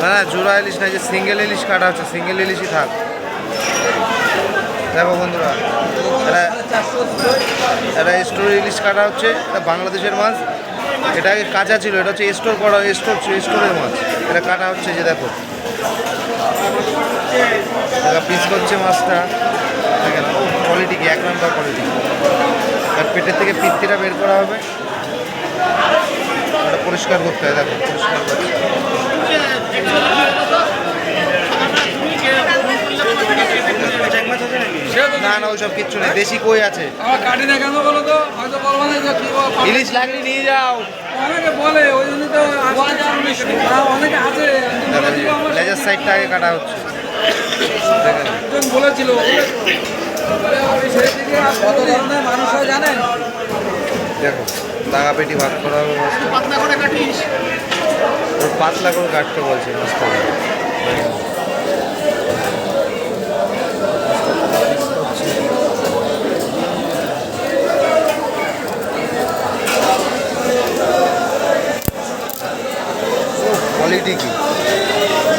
না না, জোড়া ইলিশ না যে সিঙ্গেল ইলিশ কাটা হচ্ছে, সিঙ্গেল ইলিশই থাক। দেখো বন্ধুরা এটা এটা স্টোর ইলিশ কাটা হচ্ছে, এটা বাংলাদেশের মাছ। এটা আগে কাঁচা ছিল, এটা হচ্ছে স্টোর করা, স্টোর স্টোরের মাছ। এটা কাটা হচ্ছে যে দেখো। দেখা পিস করছে মাছটা। কোয়ালিটি কি, এক নম্বর কোয়ালিটি আর পেটের থেকে পিত্তিটা বের করা হবে। এটা পরিষ্কার করতে হয়, দেখো, পরিষ্কার করছে না না ওইসব কিচ্ছু নেই। দেশি কই আছে? আমার কাটি না কেন বলো তো হয়তো বলব না যে ইলিশ লাগলে নিয়ে যাও। অনেকে বলে ওই জন্য তো হ্যাঁ, অনেকে আছে দেখো, লেজার সাইডটা আগে কাটা হচ্ছে। একজন বলেছিল কত ধরনের মানুষ হয় জানেন? দেখো দাগা পেটি ভাগ করা হবে। ওর পাতলা করে কাটতে বলছে মাছটা কোয়ালিটি কি?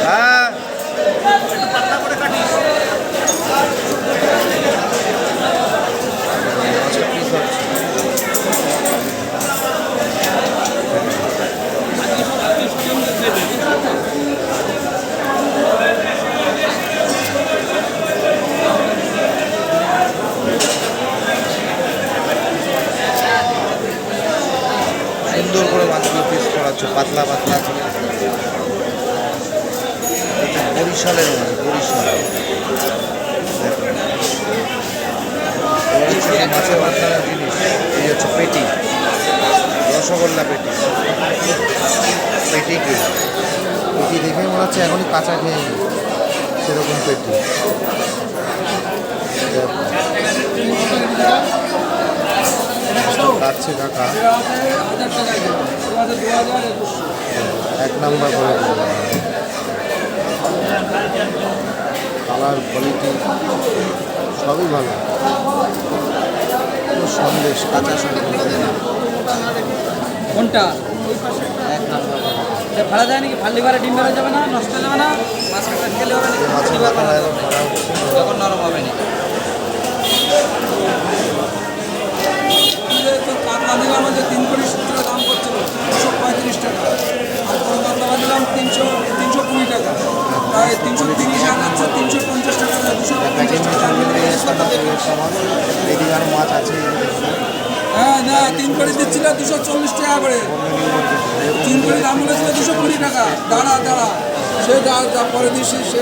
হ্যাঁ মাছটা পিস হচ্ছে সুন্দর করে মাছগুলো হচ্ছে পাতলা পাতলা করে এটা বরিশালের মাছ বরিশাল। মাছের মাথার জিনিস, এই হচ্ছে পেটি। রসগোল্লা পেটি। পেটি কি? পেটি দেখে মনে হচ্ছে এখনই কাঁচা খেয়ে সেরকম পেটি। কাটছে কাকা এক নাম্বার করে কালার কোয়ালিটি সবই ভালো। সন্দেশ কাঁচা সন্দেশ কোনটা? এক নাম্বার ফালা যায় নাকি? ফাল্লি করে ডিম বেরো যাবে না? নষ্ট হয়ে যাবে না? মাছ খেলে হবে একদম তখন নরম হবে না কাতলা দিলাম যে তিন কোটি সত্তর দাম করছিল দুশো পঁয়ত্রিশ টাকা আর বড় কাতলা দিলাম তিনশো তিনশো কুড়ি টাকা তাই তিনশো তিরিশ তিনশো পঞ্চাশ টাকা দুশো পঞ্চাশ টাকা মাছ আছে হ্যাঁ না তিন কোটি দিচ্ছিল দুশো চল্লিশ টাকা করে। তিন কোটি দাম বলেছিল দুশো কুড়ি টাকা। দাঁড়া দাঁড়া। সে যা পরে দিচ্ছি সে